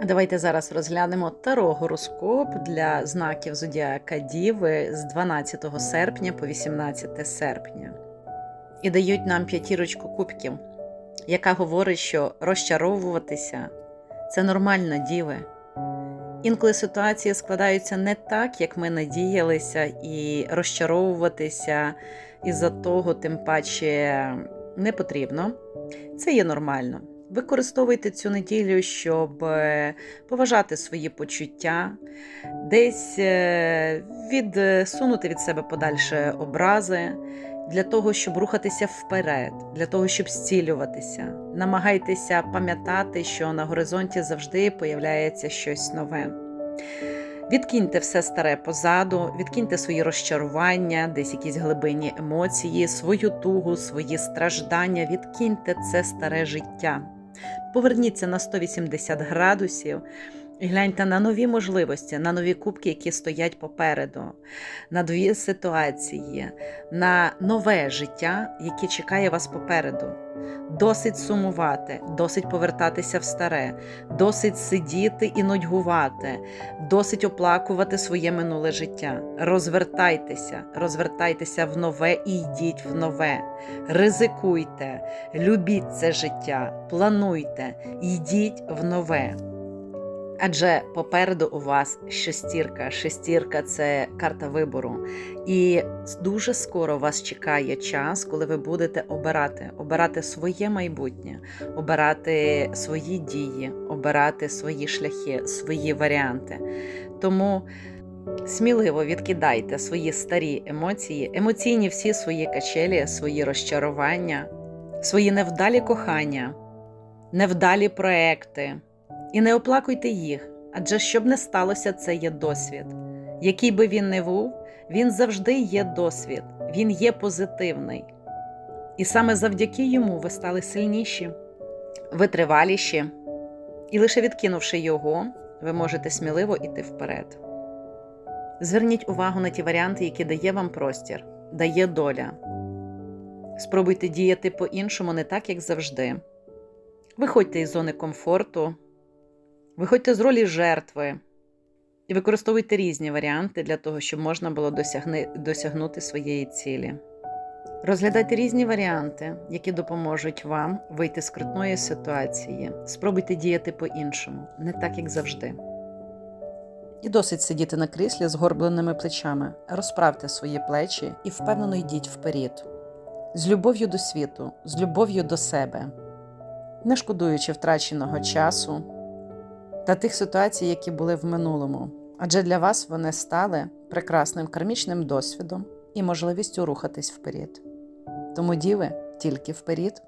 А давайте зараз розглянемо таро гороскоп для знаків зодіака Діви з 12 серпня по 18 серпня. І дають нам п'ятірочку кубків, яка говорить, що розчаровуватися це нормально, діви. Інколи ситуації складаються не так, як ми надіялися, і розчаровуватися із-за того, тим паче не потрібно. Це є нормально. Використовуйте цю неділю, щоб е, поважати свої почуття, десь е, відсунути від себе подальше образи, для того, щоб рухатися вперед, для того, щоб зцілюватися. Намагайтеся пам'ятати, що на горизонті завжди появляється щось нове. Відкиньте все старе позаду, відкиньте свої розчарування, десь якісь глибинні емоції, свою тугу, свої страждання, відкиньте це старе життя. Поверніться на 180 градусів гляньте на нові можливості, на нові кубки, які стоять попереду, на нові ситуації, на нове життя, яке чекає вас попереду. Досить сумувати, досить повертатися в старе, досить сидіти і нудьгувати, досить оплакувати своє минуле життя. Розвертайтеся, розвертайтеся в нове і йдіть в нове. Ризикуйте, любіть це життя, плануйте, йдіть в нове. Адже попереду у вас шестірка. Шестірка це карта вибору. І дуже скоро вас чекає час, коли ви будете обирати, обирати своє майбутнє, обирати свої дії, обирати свої шляхи, свої варіанти. Тому сміливо відкидайте свої старі емоції, емоційні всі свої качелі, свої розчарування, свої невдалі кохання, невдалі проекти. І не оплакуйте їх, адже щоб не сталося, це є досвід. Який би він не був, він завжди є досвід, він є позитивний. І саме завдяки йому ви стали сильніші, витриваліші, і лише відкинувши його, ви можете сміливо йти вперед. Зверніть увагу на ті варіанти, які дає вам простір, дає доля. Спробуйте діяти по-іншому, не так, як завжди. Виходьте із зони комфорту. Виходьте з ролі жертви і використовуйте різні варіанти для того, щоб можна було досягни, досягнути своєї цілі. Розглядайте різні варіанти, які допоможуть вам вийти з крутної ситуації. Спробуйте діяти по-іншому, не так, як завжди. І досить сидіти на кріслі з горбленими плечами. Розправте свої плечі і впевнено йдіть вперед. З любов'ю до світу, з любов'ю до себе, не шкодуючи втраченого часу та тих ситуацій, які були в минулому, адже для вас вони стали прекрасним кармічним досвідом і можливістю рухатись вперед. Тому, діви, тільки вперед.